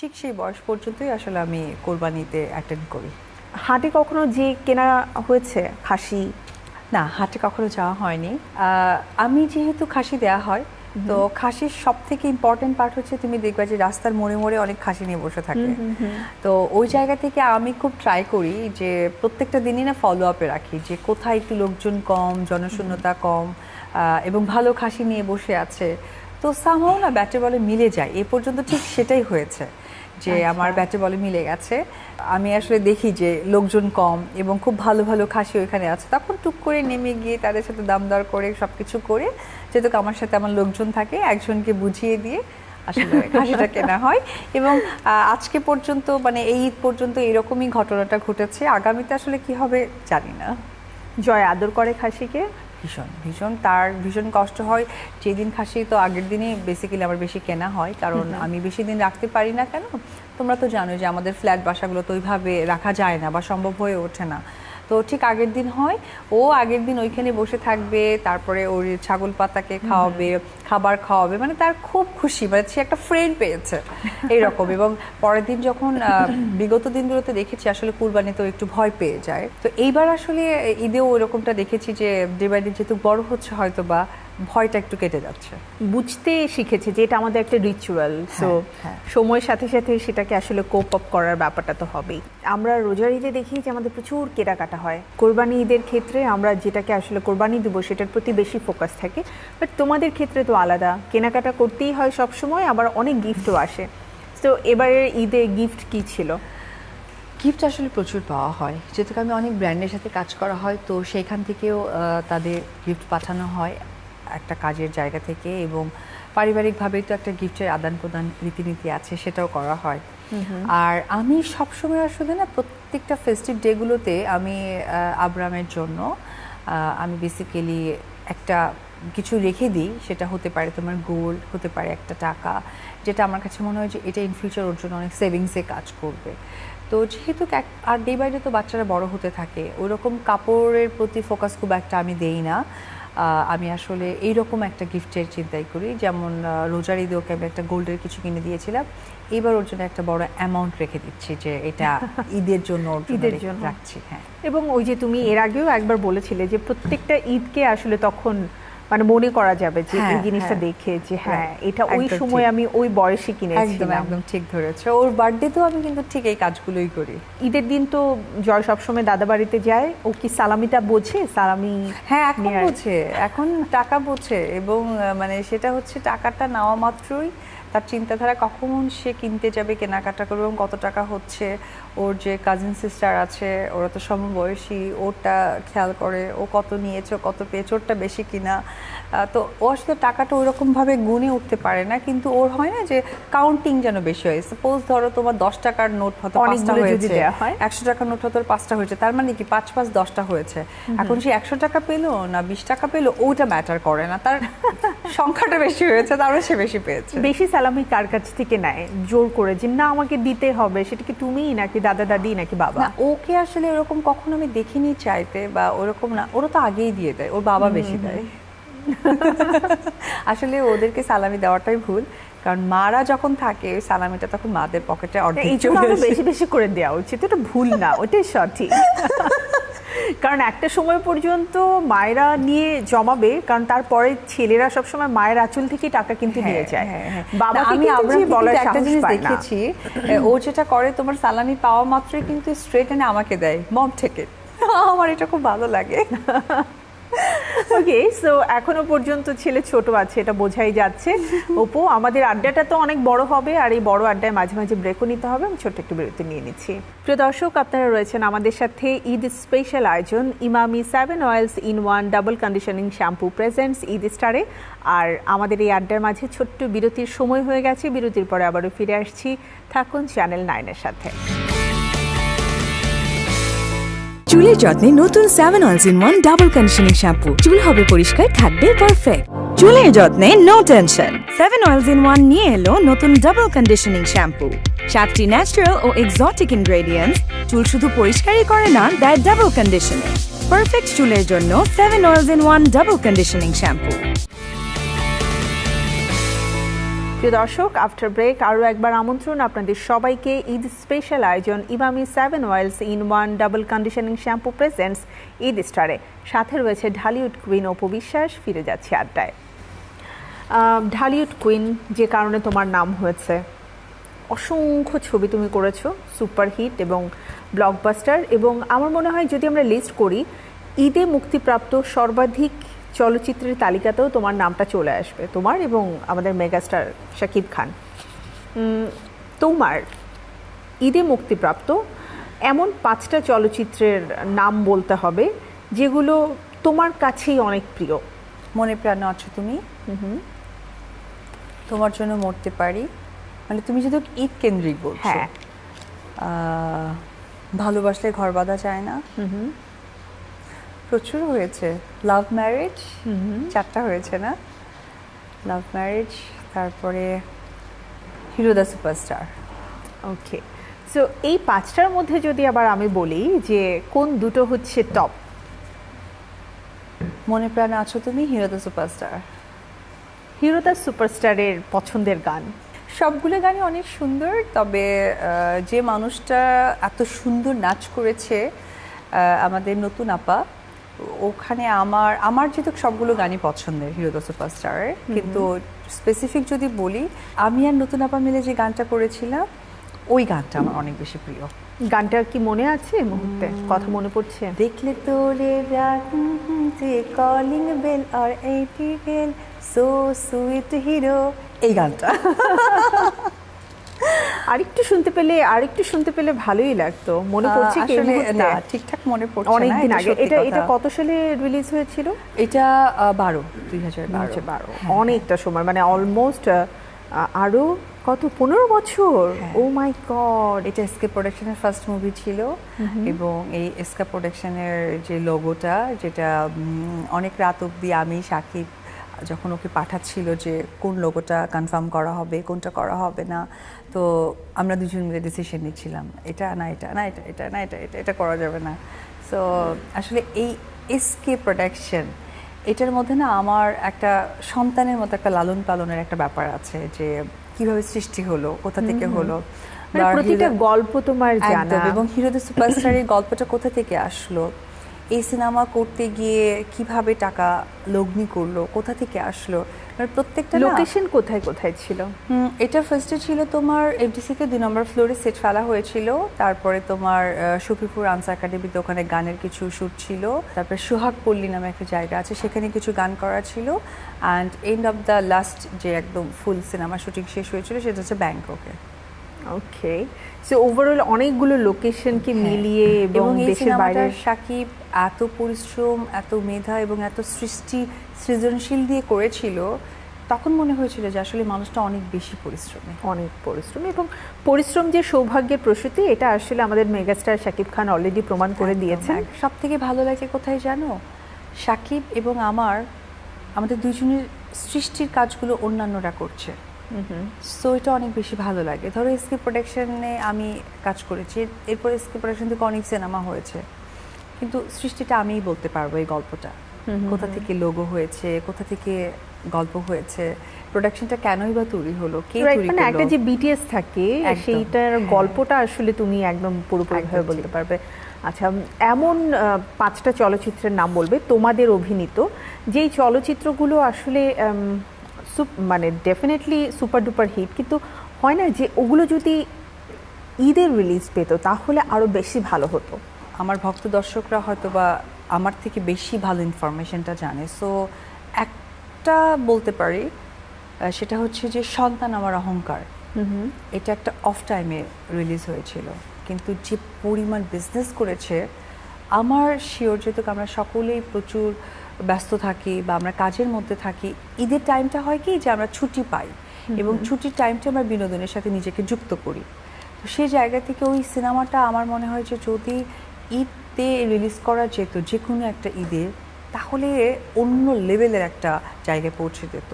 ঠিক সেই বয়স পর্যন্তই আসলে আমি কোরবানিতে অ্যাটেন্ড করি। হাটে কখনো যে কেনা হয়েছে খাসি? না হাটে কখনো যাওয়া হয়নি। আমি যেহেতু খাসি দেওয়া হয় তো খাসির সব থেকে ইম্পর্টেন্ট পার্ট হচ্ছে তুমি দেখবে যে রাস্তার মোড়ে মোড়ে অনেক খাসি নিয়ে বসে থাকে। তো ওই জায়গা থেকে আমি খুব ট্রাই করি যে প্রত্যেকটা দিনই না ফলো আপে রাখি যে কোথায় একটু লোকজন কম জনশূন্যতা কম এবং ভালো খাসি নিয়ে বসে আছে। তো সামহাও না ব্যাটে বলে মিলে যায়। এ পর্যন্ত ঠিক সেটাই হয়েছে। যে আমার ব্যাটে বলে মিলে গেছে। আমি আসলে দেখি যে লোকজন কম এবং খুব ভালো ভালো খাসি ওইখানে আছে। তখন টুক করে নেমে গিয়ে তাদের সাথে দাম দর করে সব কিছু করে যেহেতু আমার সাথে আমার লোকজন থাকে একজনকে বুঝিয়ে দিয়ে আসলে খাসিটা কেনা হয়। এবং আজকে পর্যন্ত মানে এই ঈদ পর্যন্ত এরকমই ঘটনাটা ঘটেছে। আগামীতে আসলে কি হবে জানি না। জয় আদর করে খাসিকে। ভীষণ ভীষণ তার ভীষণ কষ্ট হয়। যেদিন খাসি তো আগের দিনই বেসিক্যালি আমার বেশি কেনা হয় কারণ আমি বেশি দিন রাখতে পারি না কেন? তোমরা তো জানো যে আমাদের ফ্ল্যাট বাসাগুলো তো ওইভাবে রাখা যায় না বা সম্ভব হয়ে ওঠে না। তো ঠিক আগের দিন হয়। ও আগের দিন ওইখানে বসে থাকবে তারপরে ওর ছাগল পাতাকে খাওয়াবে খাবার খাওয়াবে মানে তার খুব খুশি মানে সে একটা ফ্রেন্ড পেয়েছে এইরকম। এবং পরের দিন যখন আহ, বিগত দিনগুলোতে দেখেছি আসলে কুরবানিতে তো একটু ভয় পেয়ে যায়। তো এইবার আসলে ঈদেও ওরকমটা দেখেছি যে ডে বাই ডে যেহেতু বড় হচ্ছে হয়তো বা ভয়টা একটু কেটে যাচ্ছে। বুঝতে শিখেছে যে এটা আমাদের একটা রিচুয়াল সো হ্যাঁ। সময়ের সাথে সাথে সেটাকে আসলে কোপ আপ করার ব্যাপারটা তো হবেই। আমরা রোজার ঈদে দেখি যে আমাদের প্রচুর কেনাকাটা হয়। কোরবানি ঈদের ক্ষেত্রে আমরা যেটাকে আসলে কোরবানি দেবো সেটার প্রতি বেশি ফোকাস থাকে। বাট তোমাদের ক্ষেত্রে তো আলাদা। কেনাকাটা করতেই হয় সব সময় আবার অনেক গিফটও আসে। তো এবারের ঈদে গিফট কি ছিল? গিফট আসলে প্রচুর পাওয়া হয়। যেহেতু আমি অনেক ব্র্যান্ডের সাথে কাজ করা হয় তো সেইখান থেকেও তাদের গিফট পাঠানো হয়। একটা কাজের জায়গা থেকে এবং পারিবারিকভাবেই তো একটা গিফটের আদান প্রদান রীতিনীতি আছে সেটাও করা হয়। আর আমি সবসময় আসলে না প্রত্যেকটা ফেস্টিভ ডেগুলোতে আমি আব্রামের জন্য আমি বেসিক্যালি একটা কিছু রেখে দিই সেটা হতে পারে তোমার গোল্ড হতে পারে একটা টাকা যেটা আমার কাছে মনে হয় যে এটা ইন ফিউচার ওর জন্য অনেক সেভিংসে কাজ করবে। তো যেহেতু আর ডে বাই ডে তো বাচ্চারা বড় হতে থাকে ওইরকম কাপড়ের প্রতি ফোকাস খুব একটা আমি দেই না। আমি আসলে এইরকম একটা গিফটের চিন্তাই করি। যেমন রোজার ঈদ ওকে আমি একটা গোল্ডের কিছু কিনে দিয়েছিলাম? এবার ওর জন্য একটা বড় অ্যামাউন্ট রেখে দিচ্ছি যে এটা ঈদের জন্য ঈদের জন্য। রাখছি হ্যাঁ। এবং ওই যে তুমি এর আগেও একবার বলেছিলে যে প্রত্যেকটা ঈদকে আসলে তখন মানে মনে করা যাবে যে এই হ্যাঁ, জিনিসটা হ্যাঁ। দেখে যে হ্যাঁ এটা ওই সময় আমি ওই বয়সে কিনেছিলাম। একদম ঠিক ধরেছো। ওর বার্থডেতেও আমি কিন্তু ঠিক এই কাজগুলোই করি। ঈদের দিন তো জয় সবসময় দাদা বাড়িতে যায়। ও কি সালামিটা বোঝে? সালামি হ্যাঁ এখন বোঝে এখন টাকা বোঝে এবং মানে সেটা হচ্ছে টাকাটা নেওয়া মাত্রই তার চিন্তাধারা কখন সে কিনতে যাবে কেনাকাটা করবে এবং কত টাকা হচ্ছে ওর যে কাজিন সিস্টার আছে ওরা তো সমবয়সী ওরটা খেয়াল করে ও কত নিয়েছে কত পেয়েছে ওরটা বেশি কিনা। তো ও আসলে টাকাটা ওইরকমভাবে গুনে উঠতে পারে না কিন্তু ওর হয় না যে কাউন্টিং যেন বেশি হয়। সাপোজ ধরো তোমার দশ টাকার নোট হয়তো পাঁচটা হয়েছে। একশো টাকার নোট হয়তো ওর পাঁচটা হয়েছে তার মানে কি পাঁচ পাঁচ দশটা হয়েছে। এখন সে একশো টাকা পেল না বিশ টাকা পেল ওটা ম্যাটার করে না। তার সংখ্যাটা বেশি হয়েছে তারও সে বেশি পেয়েছে। বেশি সালামি কার কাছ থেকে নেয়? জোর করে যে না আমাকে দিতে হবে। সেটা কি তুমিই নাকি দাদা দাদি নাকি বাবা? ওকে আসলে ওরকম কখনো আমি দেখিনি চাইতে বা ওরকম না। ওরা তো আগেই দিয়ে দেয় ওর বাবা বেশি দেয়। আসলে ওদেরকে সালামি দেওয়াটাই ভুল কারণ মারা যখন থাকে ওই সালামিটা তখন মাদের পকেটে অর্ধেক। বেশি বেশি করে দেওয়া উচিত। এটা ভুল না ওটাই সঠিক। কারণ একটা সময় পর্যন্ত মায়েরা নিয়ে জমাবে কারণ তারপরে ছেলেরা সবসময় মায়ের আঁচল থেকে টাকা কিন্তু নিয়ে হ্যাঁ, যায়। হ্যাঁ, হ্যাঁ। বাবা আমি একটা জিনিস দেখেছি ও যেটা করে তোমার সালামি পাওয়া মাত্রই কিন্তু স্ট্রেট এনে আমাকে দেয় মম থেকে। আমার এটা খুব ভালো লাগে। ওকে সো এখনও পর্যন্ত ছেলে ছোট আছে, এটা বোঝাই যাচ্ছে। ওপো, আমাদের আড্ডাটা তো অনেক বড় হবে, আর এই বড় আড্ডায় মাঝে মাঝে ব্রেকও নিতে হবে। আমি ছোট্ট একটু বিরতি নিয়ে নিচ্ছি। প্রিয় দর্শক, আপনারা রয়েছেন আমাদের সাথে ঈদ স্পেশাল আয়োজন Emami seven oils in one double conditioning shampoo presents Eid স্টারে আর আমাদের এই আড্ডার মাঝে ছোট্ট বিরতির সময় হয়ে গেছে, বিরতির পরে আবারও ফিরে আসছি। থাকুন চ্যানেল নাইনের সাথে। চুলের যত্নে নতুন seven oils in one double conditioning shampoo চুল হবে পরিষ্কার, থাকবে পারফেক্ট চুলের যত্নে no tension seven oils in one নিয়ে এলো নতুন ডাবল কন্ডিশনিং শ্যাম্পু সাতটি ন্যাচারাল ও এক্সোটিক ইনগ্রেডিয়েন্টস চুল শুধু পরিষ্কারই করে না, দেয় ডাবল কন্ডিশনিং পারফেক্ট চুলের জন্য seven oils in one double conditioning shampoo প্রিয় দর্শক আফটার ব্রেক আরও একবার আমন্ত্রণ আপনাদের সবাইকে। ঈদ স্পেশাল আয়োজন Emami seven oils in one double conditioning shampoo presents Eid স্টারে সাথে রয়েছে ঢালিউড কুইন অপবিশ্বাস ফিরে যাচ্ছে আড্ডায়। ঢালিউড কুইন যে কারণে তোমার নাম হয়েছে। অসংখ্য ছবি তুমি করেছ সুপারহিট এবং ব্লকবাস্টার এবং আমার মনে হয় যদি আমরা লিস্ট করি, ঈদে মুক্তিপ্রাপ্ত সর্বাধিক চলচ্চিত্রের তালিকাতেও তোমার নামটা চলে আসবে। তোমার এবং আমাদের মেগাস্টার শাকিব খান। তোমার ঈদে মুক্তিপ্রাপ্ত এমন পাঁচটা চলচ্চিত্রের নাম বলতে হবে যেগুলো তোমার কাছেই অনেক প্রিয়। মনে প্রাণে আছো তুমি? তোমার জন্য মরতে পারি। মানে তুমি যদি ঈদ কেন্দ্রিক বলছো। হ্যাঁ। ভালোবাসলে ঘর বাঁধা যায় না। প্রচুর হয়েছে। লাভ ম্যারেজ চারটা হয়েছে না? লাভ ম্যারেজ তারপরে hero the superstar okay so এই পাঁচটার মধ্যে যদি আবার আমি বলি যে কোন দুটো হচ্ছে টপ মনে প্রাণে আছো তুমি? Hero the superstar hero the সুপারস্টারের পছন্দের গান। সবগুলো গানই অনেক সুন্দর তবে যে মানুষটা এত সুন্দর নাচ করেছে আমাদের নতুন আপা ওখানে আমার আমার যেহেতু সবগুলো গানই পছন্দের হিরো দ্য সুপারস্টারের কিন্তু স্পেসিফিক যদি বলি আমি আর নতুন আপা মিলে যে গানটা করেছিলাম ওই গানটা আমার অনেক বেশি প্রিয়। গানটা কি মনে আছে মুহূর্তে? কথা মনে পড়ছে? দেখলে তোরে যে কলিং বেল আর এইটি বেল সো সুইট হিরো এই গানটা। আরেকটু শুনতে পেলে আরেকটু শুনতে পেলে ভালোই লাগতো। মনে পড়ছে কি? না ঠিকঠাক মনে পড়ছে অনেক দিন আগে। এটা এটা কত সালে রিলিজ হয়েছিল? এটা বারো দুই হাজার বারো। অনেকটা সময় মানে অলমোস্ট আরও কত পনেরো বছর? হ্যাঁ। ও মাই গড এটা এসকে প্রোডাকশনের ফার্স্ট মুভি ছিল। এবং এই এসকা প্রোডাকশনের যে লোগোটা যেটা অনেক রাত অব্দি আমি সাকিব যখন ওকে পাঠাচ্ছিল যে কোন লোগোটা কনফার্ম করা হবে কোনটা করা হবে না তো আমরা দুজন মিলে ডিসিশন নিচ্ছিলাম এটা না এটা না এটা এটা না এটা এটা এটা করা যাবে না। সো আসলে এই এসকে প্রোডাকশন এটার মধ্যে না আমার একটা সন্তানের মতো একটা লালন পালনের একটা ব্যাপার আছে যে কীভাবে সৃষ্টি হলো কোথা থেকে হলো। মানে প্রতিটা গল্প তোমার জানা। এবং হিরো দ্য সুপারস্টারের গল্পটা কোথা থেকে আসলো এই সিনেমা করতে গিয়ে কীভাবে টাকা লগ্নি করল? কোথা থেকে আসলো? মানে প্রত্যেকটা লোকেশন কোথায় কোথায় ছিল? এটা ফার্স্টে ছিল তোমার এফডিসিতে দুই নম্বর ফ্লোরে সেট ফেলা হয়েছিল। তারপরে তোমার শফিপুর আনসার একাডেমিতে ওখানে গানের কিছু শ্যুট ছিল। তারপরে সোহাগ পল্লী নামে একটা জায়গা আছে সেখানে কিছু গান করা ছিল। And end of the last যে একদম ফুল সিনেমা শুটিং শেষ হয়েছিল সেটা হচ্ছে ব্যাংককে। ওকে সো ওভারঅল অনেকগুলো লোকেশনকে মিলিয়ে এবং হ্যাঁ। এই দেশের বাইরে সাকিব এত পরিশ্রম এত মেধা এবং এত সৃষ্টি সৃজনশীল দিয়ে করেছিল তখন মনে হয়েছিল যে আসলে মানুষটা অনেক বেশি পরিশ্রমী। অনেক পরিশ্রম এবং পরিশ্রম যে সৌভাগ্যের প্রসূতি এটা আসলে আমাদের মেগাস্টার শাকিব খান অলরেডি প্রমাণ করে দিয়েছেন। সব থেকে ভালো লাগে কোথায় জানো? সাকিব এবং আমার আমাদের দুজনের সৃষ্টির কাজগুলো অন্যান্যরা করছে। সো এটা অনেক বেশি ভালো লাগে। ধরো এসকে প্রোডাকশনে আমি কাজ করেছি। এরপর এসকে প্রোডাকশন থেকে অনেক সিনেমা হয়েছে। কিন্তু সৃষ্টিটা আমিই বলতে পারব এই গল্পটা। কোথা থেকে লোগো হয়েছে কোথা থেকে গল্প হয়েছে প্রোডাকশনটা কেনই বা তৈরি হলো কে তৈরি মানে একটা যে বিটিএস থাকে সেইটার হ্যাঁ। গল্পটা আসলে তুমি একদম পুরোপুরি একদম ভাবে ঠিক। বলতে পারবে। আচ্ছা এমন পাঁচটা চলচ্চিত্রের নাম বলবে তোমাদের অভিনীত যেই চলচ্চিত্রগুলো আসলে মানে ডেফিনেটলি সুপার ডুপার হিট কিন্তু হয় না যে ওগুলো যদি ঈদের রিলিজ পেত তাহলে আরও বেশি ভালো হতো। আমার ভক্ত দর্শকরা হয়তো বা আমার থেকে বেশি ভালো ইনফরমেশনটা জানে। সো একটা বলতে পারি সেটা হচ্ছে যে সন্তান আমার অহংকার। এটা একটা অফ টাইমে রিলিজ হয়েছিল। কিন্তু যে পরিমাণ বিজনেস করেছে আমার শিওর যেহেতু আমরা সকলেই প্রচুর ব্যস্ত থাকি বা আমরা কাজের মধ্যে থাকি ঈদের টাইমটা হয় কি যে আমরা ছুটি পাই। এবং ছুটির টাইমটা আমরা বিনোদনের সাথে নিজেকে যুক্ত করি। তো সেই জায়গা থেকে ওই সিনেমাটা আমার মনে হয় যে যদি ঈদে রিলিজ করা যেত যে কোনো একটা ঈদে তাহলে অন্য লেভেলের একটা জায়গায় পৌঁছে যেত।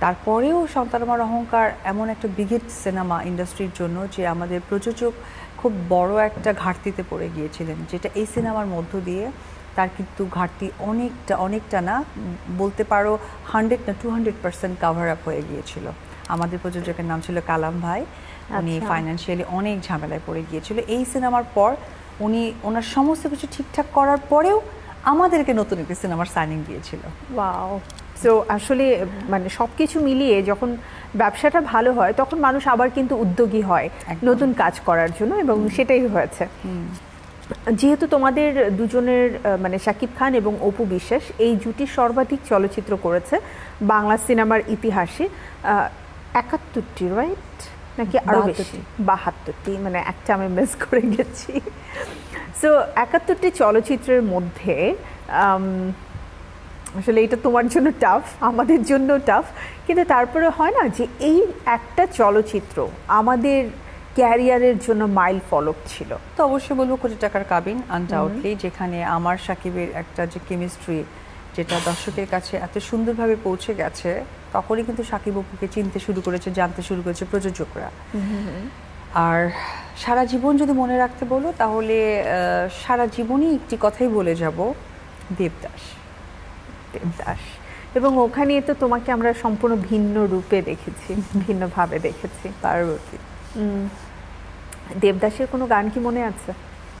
তারপরেও সন্তানমার অহংকার এমন একটা বিগেট সিনেমা ইন্ডাস্ট্রির জন্য যে আমাদের প্রযোজক খুব বড় একটা ঘাটতিতে পড়ে গিয়েছিলেন যেটা এই সিনেমার মধ্য দিয়ে তার কিন্তু ঘাটতি অনেকটা অনেকটা না বলতে পারো হান্ড্রেড না two hundred percent cover up হয়ে গিয়েছিল। আমাদের প্রযোজকের নাম ছিল কালাম ভাই উনি আচ্ছা। ফাইন্যান্সিয়ালি অনেক ঝামেলায় পড়ে গিয়েছিল। এই সিনেমার পর উনি ওনার সমস্ত কিছু ঠিকঠাক করার পরেও আমাদেরকে নতুন একটি সিনেমার সাইনিং দিয়েছিল। ওয়াও সো আসলে মানে সব কিছু মিলিয়ে যখন ব্যবসাটা ভালো হয় তখন মানুষ আবার কিন্তু উদ্যোগী হয়। নতুন কাজ করার জন্য এবং সেটাই হয়েছে। যেহেতু তোমাদের দুজনের মানে শাকিব খান এবং অপু বিশ্বাস এই জুটি সর্বাধিক চলচ্চিত্র করেছে বাংলা সিনেমার ইতিহাসে একাত্তরটি রাইট নাকি আরও বেশি? বাহাত্তরটি। মানে একটা আমি মিস করে গেছি। সো একাত্তরটি চলচ্চিত্রের মধ্যে আসলে এটা তোমার জন্য টাফ আমাদের জন্য টাফ কিন্তু তারপরে হয় না যে এই একটা চলচ্চিত্র আমাদের ক্যারিয়ারের জন্য মাইল ফলক ছিল। তো অবশ্যই বলব কোটি টাকার কাবিন আনডাউটলি যেখানে আমার সাকিবের একটা যে কেমিস্ট্রি যেটা দর্শকের কাছে এত সুন্দরভাবে পৌঁছে গেছে তখনই কিন্তু সাকিব অপুকে চিনতে শুরু করেছে জানতে শুরু করেছে প্রযোজকরা। আর সারা জীবন যদি মনে রাখতে বলো তাহলে সারা জীবনই একটি কথাই বলে যাব দেবদাস। দেবদাস। এবং ওখানে তো তোমাকে আমরা সম্পূর্ণ ভিন্ন রূপে দেখেছি ভিন্নভাবে দেখেছি পার্বতী। দেবদাসের কোনো গান কি মনে আছে?